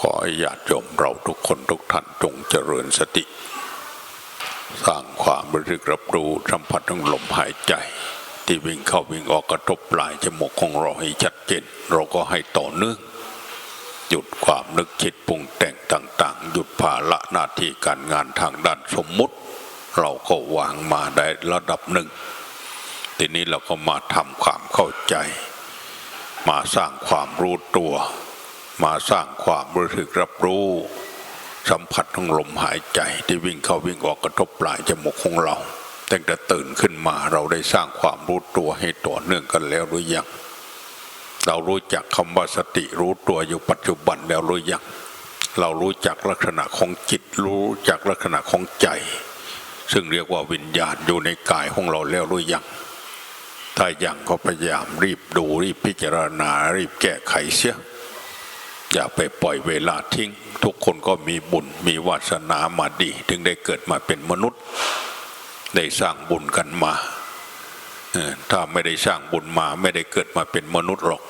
ขอให้ญาติโยมเราทุกคนทุกท่านจงเจริญสติ สร้างความบรู้สึกรับรู้สัมผัสของลมหายใจ ที่วิ่งเข้าวิ่งออกกระทบปลายจมูกของเราให้ชัดเจนเราก็ให้ต่อเนื่องหยุดความนึกคิดปรุงแต่งต่าง ๆ หยุดภาระหน้าที่การงานทางด้านสมมุติ เราก็วางมาได้ระดับหนึ่ง ทีนี้เราก็มาทำความเข้าใจ มาสร้างความรู้ตัว มาสร้างความรู้สึกรับรู้ สัมผัสของลมหายใจที่วิ่งเข้าวิ่งออกกระทบปลายจมูกของเราตั้งแต่ตื่นขึ้นมาเราได้สร้างความรู้ตัวให้ต่อเนื่องกันแล้วหรือยังเรารู้จักคำว่าสติรู้ตัวอยู่ปัจจุบันแล้วหรือยังเรารู้จักลักษณะของจิตรู้จักลักษณะของใจ ซึ่งเรียกว่าวิญญาณอยู่ในกายของเราแล้วหรือยังถ้ายังก็พยายามรีบดูรีบพิจารณารีบแก้ไขเสีย อย่าไปปล่อยเวลาทิ้ง ทุกคนก็มีบุญมีวาสนามาดี ถึงได้เกิดมาเป็นมนุษย์ ได้สร้างบุญกันมาถ้าไม่ได้สร้างบุญมาไม่ได้เกิดมาเป็นมนุษย์หรอก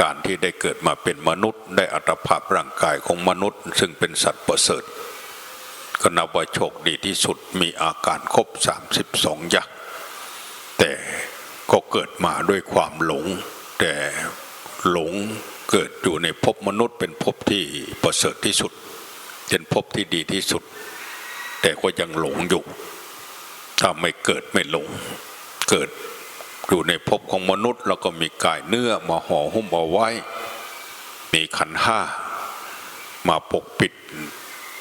การที่ได้เกิดมาเป็นมนุษย์ ได้อัตภาพร่างกายของมนุษย์ ซึ่งเป็นสัตว์ประเสริฐก็นับว่าโชคดีที่สุดมีอาการครบ 32 อย่างแต่ก็เกิดมาด้วยความหลง แต่หลง เกิดอยู่ในภพมนุษย์เป็นภพที่ประเสริฐที่สุด เป็นภพที่ดีที่สุด แต่ก็ยังหลงอยู่ ถ้าไม่เกิดไม่หลง เกิดอยู่ในภพของมนุษย์แล้วก็มีกายเนื้อมาห่อหุ้มเอาไว้ มีขันห้ามาปกปิด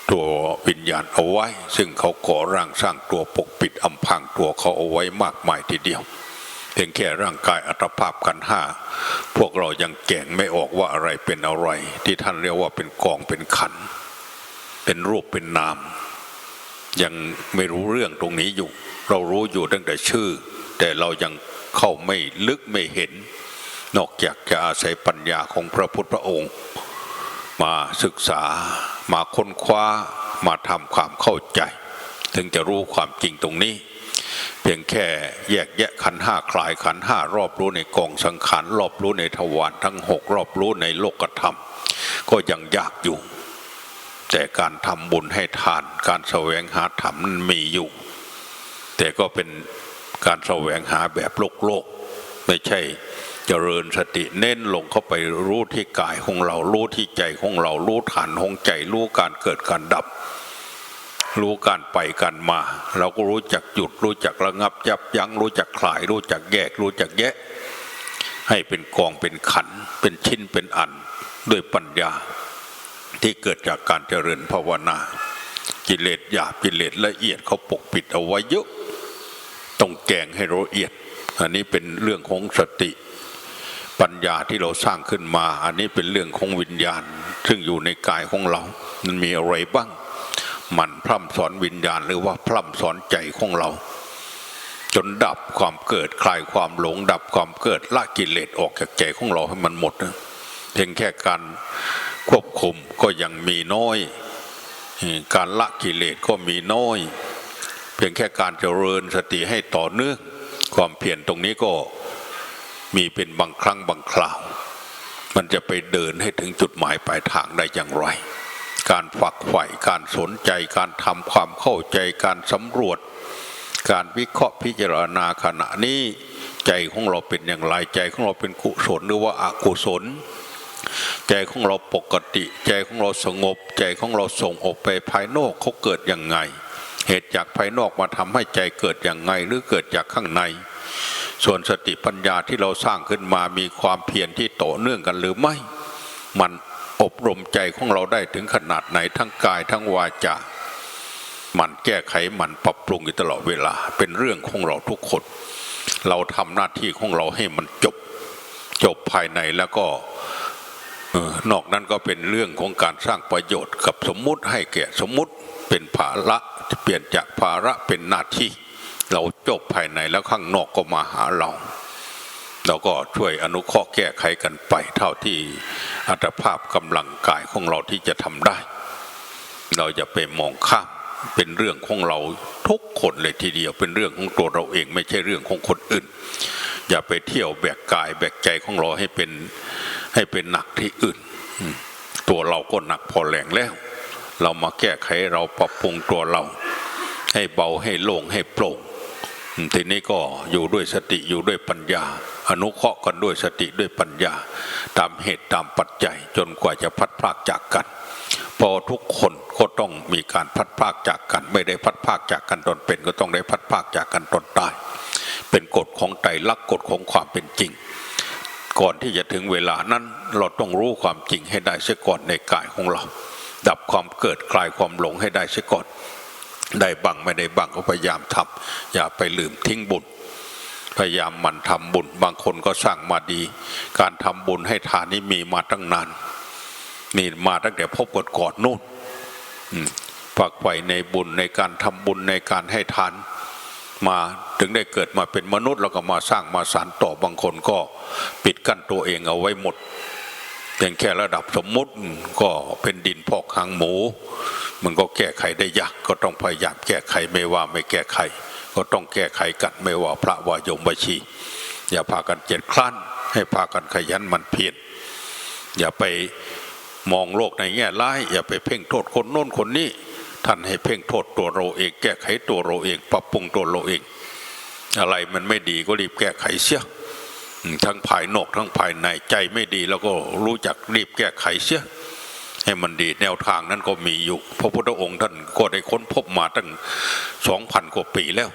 ตัววิญญาณเอาไว้ ซึ่งเขาก่อร่างสร้างตัวปกปิดอำพรางตัวเขาเอาไว้มากมายทีเดียว เพียงแค่ร่างกายอัตภาพกันห้าพวกเรายังแก่งไม่ออกว่าอะไรเป็นอะไร ที่ท่านเรียกว่าเป็นกองเป็นขัน เป็นรูปเป็นนาม ยังไม่รู้เรื่องตรงนี้อยู่ เรารู้อยู่ตั้งแต่ชื่อ แต่เรายังเข้าไม่ลึกไม่เห็น นอกจากจะอาศัยปัญญาของพระพุทธพระองค์ มาศึกษามาค้นคว้ามาทำความเข้าใจ ถึงจะรู้ความจริงตรงนี้ พียงแค่แยกแยะขันห้าคลายขันห้ารอบรู้ในกองสังขารรอบรู้ในทวารทั้งหกรอบรู้ในโลกธรรม ก็ยังยากอยู่ แต่การทำบุญให้ทาน การแสวงหาธรรมนั้นมีอยู่ แต่ก็เป็นการแสวงหาแบบโลกโลก ไม่ใช่เจริญสติเน้นลงเข้าไปรู้ที่กายของเรารู้ที่ใจของเรารู้ฐานของใจรู้การเกิดการดับ รู้การไปการมา เราก็รู้จักหยุดรู้จักระงับยับยั้งรู้จักคลาย รู้จักแยกรู้จักแยะ ให้เป็นกองเป็นขัน เป็นชิ้นเป็นอันด้วยปัญญา ที่เกิดจากการเจริญภาวนา กิเลสหยาบกิเลสละเอียดเขาปกปิดเอาไว้เยอะต้องแกงให้ละเอียด อันนี้เป็นเรื่องของสติ ปัญญาที่เราสร้างขึ้นมา อันนี้เป็นเรื่องของวิญญาณ ซึ่งอยู่ในกายของเรา มันมีอะไรบ้าง มันพร่ำสอนวิญญาณหรือว่าพร่ำสอนใจของเรา จนดับความเกิดคลายความหลง ดับความเกิดละกิเลสออกจากใจของเราให้มันหมดนะเพียงแค่การควบคุมก็ยังมีน้อย การละกิเลสก็มีน้อย เพียงแค่การเจริญสติให้ต่อเนื่องความเพียรตรงนี้ก็มีเป็นบางครั้งบางคราว มันจะไปเดินให้ถึงจุดหมายปลายทางได้อย่างไร การฝักใฝ่การสนใจการทำความเข้าใจการสำรวจ การวิเคราะห์พิจารณาขณะนี้ใจของเราเป็นอย่างไรใจของเราเป็นกุศลหรือว่าอกุศล ใจของเราปกติ ใจของเราสงบ ใจของเราส่งออกไปภายนอกเขาเกิดอย่างไง เหตุจากภายนอกมาทำให้ใจเกิดอย่างไงหรือเกิดจากข้างใน ส่วนสติปัญญาที่เราสร้างขึ้นมามีความเพียรที่โตเนื่องกันหรือไม่ มัน อบรมใจของเราได้ถึงขนาดไหนทั้งกายทั้งวาจามันแก้ไขมันปรับปรุงอยู่ตลอดเวลา เป็นเรื่องของเราทุกคน เราทำหน้าที่ของเราให้มันจบ จบภายในแล้วก็นอกนั้นก็เป็นเรื่องของการสร้างประโยชน์กับสมมุติให้แก่สมมุติเป็นภาระเปลี่ยนจากภาระเป็นหน้าที่ เราจบภายในแล้วข้างนอกก็มาหาเรา เราก็ช่วยอนุเคราะห์แก้ไขกันไปเท่าที่ อัตภาพกำลังกายของเราที่จะทำได้ เราจะไปมองข้ามเป็นเรื่องของเราทุกคนเลยทีเดียวเป็นเรื่องของตัวเราเองไม่ใช่เรื่องของคนอื่น อย่าไปเที่ยวแบกกายแบกใจของเราให้เป็นให้เป็นหนักที่อื่น ตัวเราก็หนักพอแรงแล้ว เรามาแก้ไขเราปรับปรุงตัวเรา ให้เบาให้โล่งให้โปร่ง ทีนี้ก็อยู่ด้วยสติอยู่ด้วยปัญญา อนุเคราะห์กันด้วยสติด้วยปัญญา ตามเหตุตามปัจจัยจนกว่าจะพัดพรากจากกัน พอทุกคนก็ต้องมีการพัดพรากจากกัน ไม่ได้พัดพรากจากกันตอนเป็นก็ต้องได้พัดพรากจากกันตอนตาย เป็นกฎของไตรลักกฎของความเป็นจริง ก่อนที่จะถึงเวลานั้นเราต้องรู้ความจริงให้ได้เสียก่อนในกายของเรา ดับความเกิดคลายความหลงให้ได้เสียก่อน ได้บังไม่ได้บังก็พยายามทำอย่าไปลืมทิ้งบุญพยายามมันทำบุญบางคนก็สร้างมาดี การทำบุญให้ทานนี้มีมาตั้งนาน มีมาตั้งแต่พบกดกอนนู่นฝากไว้ในบุญในการทำบุญในการให้ทานมาถึงได้เกิดมาเป็นมนุษย์แล้วก็มาสร้างมาสานต่อบางคนก็ปิดกั้นตัวเองเอาไว้หมด เพียงแค่ระดับสมมุติก็เป็นดินพอกหางหมู มันก็แก้ไขได้ยากก็ต้องพยายามแก้ไขไม่ว่าไม่แก้ไข ก็ต้องแก้ไขกันไม่ว่าพระวายมบาชี อย่าพากันเจ็ดคลั่นให้พากันขยันมันเพียรอย่าไปมองโลกในแง่ร้าย อย่าไปเพ่งโทษคนโน้นคนนี้ ท่านให้เพ่งโทษตัวเราเอง แก้ไขตัวเราเอง ปรับปรุงตัวเราเอง อะไรมันไม่ดีก็รีบแก้ไขเสีย ทั้งภายนอกทั้งภายในใจไม่ดี แล้วก็รู้จักรีบแก้ไขเสียให้มันดีแนวทางนั้นก็มีอยู่ พระพุทธองค์ท่านก็ได้ค้นพบมาตั้งสองพันกว่าปีแล้ว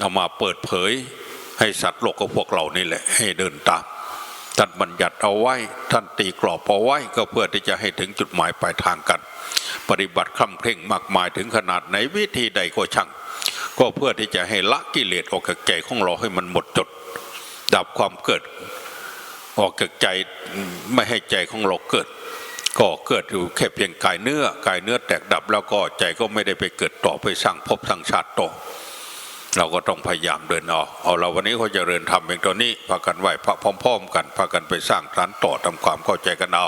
เอามาเปิดเผยให้สัตว์โลกกับพวกเรานี่แหละ ให้เดินตามท่านบัญญัติเอาไว้ ท่านตีกรอบเอาไว้ก็เพื่อที่จะให้ถึงจุดหมายปลายทางกัน ปฏิบัติคำเคร่งมากมายถึงขนาดไหนวิธีใดก็ช่าง ก็เพื่อที่จะให้ละกิเลสออกจากใจของเราให้มันหมดจด ดับความเกิด ออกจากใจไม่ให้ใจของเราเกิด ก็เกิดอยู่แค่เพียงกายเนื้อกายเนื้อแตกดับแล้วก็ใจก็ไม่ได้ไปเกิดต่อไปสร้างภพสร้างชาติต่อเราก็ต้องพยายามเดินออกเอาเราวันนี้เขาจะเริญทำเพียงตัวนี้พากันไหวพระพร้อม ๆ กันพากันไปสร้างฐานต่อทำความเข้าใจกันเอา